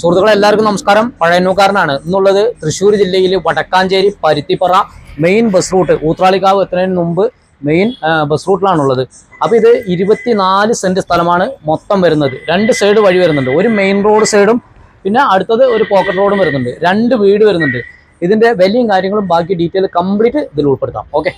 സുഹൃത്തുക്കളെ എല്ലാവർക്കും നമസ്കാരം. പഴയന്നൂക്കാരനാണ് ഇന്നുള്ളത് തൃശ്ശൂർ ജില്ലയിൽ Vadakkanchery Paruthippara main bus route Uthralikkavu എത്തുന്നതിന് മുമ്പ് മെയിൻ ബസ് റൂട്ടിലാണുള്ളത് അപ്പോൾ ഇത് ഇരുപത്തിനാല് സെന്റ് സ്ഥലമാണ് മൊത്തം വരുന്നത്. രണ്ട് സൈഡ് വഴി വരുന്നുണ്ട്. ഒരു മെയിൻ റോഡ് സൈഡും പിന്നെ അടുത്തത് ഒരു പോക്കറ്റ് റോഡും വരുന്നുണ്ട്. രണ്ട് വീട് വരുന്നുണ്ട്. ഇതിന്റെ വലിയ കാര്യങ്ങളും ബാക്കി ഡീറ്റെയിൽ കംപ്ലീറ്റ് ഇതിൽ ഉൾപ്പെടുത്താം. ഓക്കെ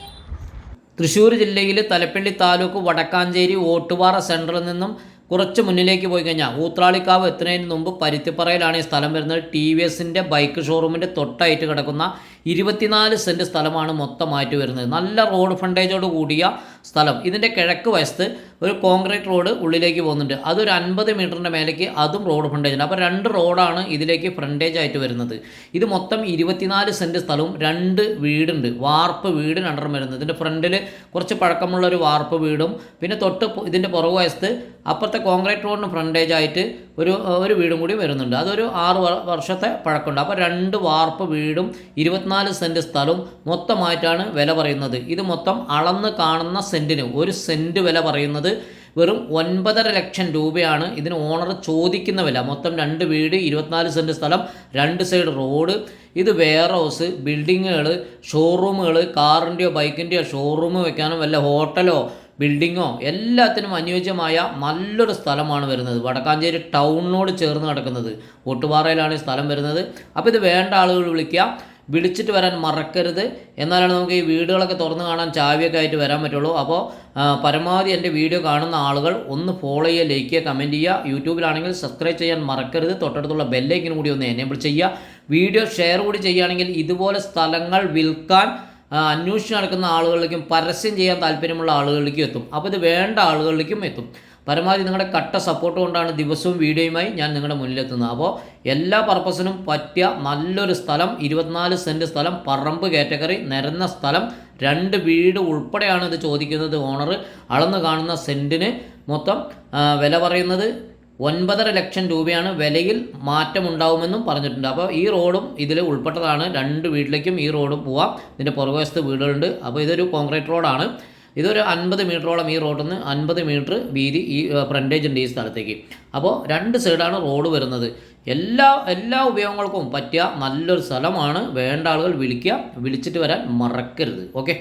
തൃശ്ശൂർ ജില്ലയിലെ തലപ്പള്ളി താലൂക്ക് വടക്കാഞ്ചേരി ഓട്ടുപാറ സെന്ററിൽ നിന്നും കുറച്ച് മുന്നിലേക്ക് പോയി കഴിഞ്ഞാൽ ഊത്രാളിക്കാവ് എത്തുന്നതിന് മുമ്പ് പരുത്തിപ്പറയിലാണ് ഈ സ്ഥലം വരുന്നത്. ടി വി എസിന്റെ ബൈക്ക് ഷോറൂമിന്റെ തൊട്ടായിട്ട് കിടക്കുന്ന ഇരുപത്തിനാല് സെന്റ് സ്ഥലമാണ് മൊത്തമായിട്ട് വരുന്നത്. നല്ല റോഡ് ഫണ്ടേജോട് കൂടിയ സ്ഥലം. ഇതിന്റെ കിഴക്ക് വശത്ത് ഒരു കോൺക്രീറ്റ് റോഡ് ഉള്ളിലേക്ക് പോകുന്നുണ്ട്. അതൊരു അൻപത് മീറ്ററിന്റെ മേലേക്ക് അതും റോഡ് ഫ്രണ്ടേജ് ഉണ്ട് അപ്പോൾ രണ്ട് റോഡാണ് ഇതിലേക്ക് ഫ്രണ്ടേജ് ആയിട്ട് വരുന്നത്. ഇത് മൊത്തം ഇരുപത്തിനാല് സെന്റ് സ്ഥലവും രണ്ട് വീടുണ്ട്. വാർപ്പ് വീട് രണ്ടെണ്ണം വരുന്നത്. ഇതിന്റെ ഫ്രണ്ടിൽ കുറച്ച് പഴക്കമുള്ള ഒരു വാർപ്പ് വീടും പിന്നെ തൊട്ട് ഇതിന്റെ പുറകു വശത്ത് അപ്പുറത്തെ കോൺക്രീറ്റ് റോഡിന് ഫ്രണ്ടേജ് ആയിട്ട് ഒരു ഒരു വീടും കൂടി വരുന്നുണ്ട്. അതൊരു ആറ് വർഷത്തെ പഴക്കമുണ്ട്. അപ്പോൾ രണ്ട് വാർപ്പ് വീടും ഇരുപത്തിനാല് സെന്റ് സ്ഥലവും മൊത്തമായിട്ടാണ് വില പറയുന്നത്. ഇത് മൊത്തം അളന്ന് കാണുന്ന സെന്റിന് ഒരു സെന്റ് വില പറയുന്നത് വെറും ഒൻപതര ലക്ഷം രൂപയാണ്. ഇതിന് ഓണർ ചോദിക്കുന്ന വില. മൊത്തം രണ്ട് വീട് ഇരുപത്തിനാല് സെന്റ് സ്ഥലം രണ്ട് സൈഡ് റോഡ്. ഇത് വെയർ ഹൗസ് ബിൽഡിങ്ങുകൾ ഷോറൂമുകൾ കാറിന്റെയോ ബൈക്കിന്റെയോ ഷോറൂം വെക്കാനും വല്ല ഹോട്ടലോ ബിൽഡിങ്ങോ എല്ലാത്തിനും അനുയോജ്യമായ നല്ലൊരു സ്ഥലമാണ് വരുന്നത്. വടക്കാഞ്ചേരി ടൗണിനോട് ചേർന്ന് കിടക്കുന്നത് ഒട്ടുപാറയിലാണ് ഈ സ്ഥലം വരുന്നത്. അപ്പോൾ ഇത് വേണ്ട ആളുകൾ വിളിക്കുക. വിളിച്ചിട്ട് വരാൻ മറക്കരുത്. എന്നാലാണ് നമുക്ക് ഈ വീടുകളൊക്കെ തുറന്ന് കാണാൻ ചാവിയൊക്കെ ആയിട്ട് വരാൻ പറ്റുള്ളൂ. അപ്പോൾ പരമാവധി എന്റെ വീഡിയോ കാണുന്ന ആളുകൾ ഒന്ന് ഫോളോ ചെയ്യുക ലൈക്ക് ചെയ്യുക കമന്റ് ചെയ്യുക. യൂട്യൂബിലാണെങ്കിൽ സബ്സ്ക്രൈബ് ചെയ്യാൻ മറക്കരുത്. തൊട്ടടുത്തുള്ള ബെല്ലൈക്കിനും കൂടി ഒന്ന് എനേബിൾ ചെയ്യുക. വീഡിയോ ഷെയർ കൂടി ചെയ്യുകയാണെങ്കിൽ ഇതുപോലെ സ്ഥലങ്ങൾ വിൽക്കാൻ അന്വേഷിച്ച് നടക്കുന്ന ആളുകളിലേക്കും പരസ്യം ചെയ്യാൻ താല്പര്യമുള്ള ആളുകളിലേക്കും എത്തും. അപ്പോൾ ഇത് വേണ്ട ആളുകളിലേക്കും എത്തും. പരമാവധി നിങ്ങളുടെ കട്ട സപ്പോർട്ട് കൊണ്ടാണ് ദിവസവും വീഡിയോയുമായി ഞാൻ നിങ്ങളുടെ മുന്നിലെത്തുന്നത്. അപ്പോൾ എല്ലാ പർപ്പസിനും പറ്റിയ നല്ലൊരു സ്ഥലം ഇരുപത്തിനാല് സെന്റ് സ്ഥലം പറമ്പ് കാറ്റഗറി നിരന്ന സ്ഥലം രണ്ട് വീട് ഉൾപ്പെടെയാണ് ഇത് ചോദിക്കുന്നത് ഓണർ അളന്ന് കാണുന്ന സെന്റിന് മൊത്തം വില പറയുന്നത് ഒൻപതര ലക്ഷം രൂപയാണ് വിലയിൽ മാറ്റമുണ്ടാവുമെന്നും പറഞ്ഞിട്ടുണ്ട്. അപ്പോൾ ഈ റോഡും ഇതിൽ ഉൾപ്പെട്ടതാണ്. രണ്ട് വീട്ടിലേക്കും ഈ റോഡും പോവാം. ഇതിന്റെ പുറകുവശത്ത് വീടുകളുണ്ട്. അപ്പോൾ ഇതൊരു കോൺക്രീറ്റ് റോഡാണ്. ഇതൊരു അൻപത് മീറ്ററോളം ഈ റോഡിൽ നിന്ന് അൻപത് മീറ്റർ വീതി ഈ ഫ്രണ്ടേജ് ഉണ്ട് ഈ സ്ഥലത്തേക്ക്. അപ്പോൾ രണ്ട് സൈഡാണ് റോഡ് വരുന്നത്. എല്ലാ എല്ലാ ഉപയോഗങ്ങൾക്കും പറ്റിയ നല്ലൊരു സ്ഥലമാണ്. വേണ്ട ആളുകൾ വിളിക്കുക. വിളിച്ചിട്ട് വരാൻ മറക്കരുത്. ഓക്കെ?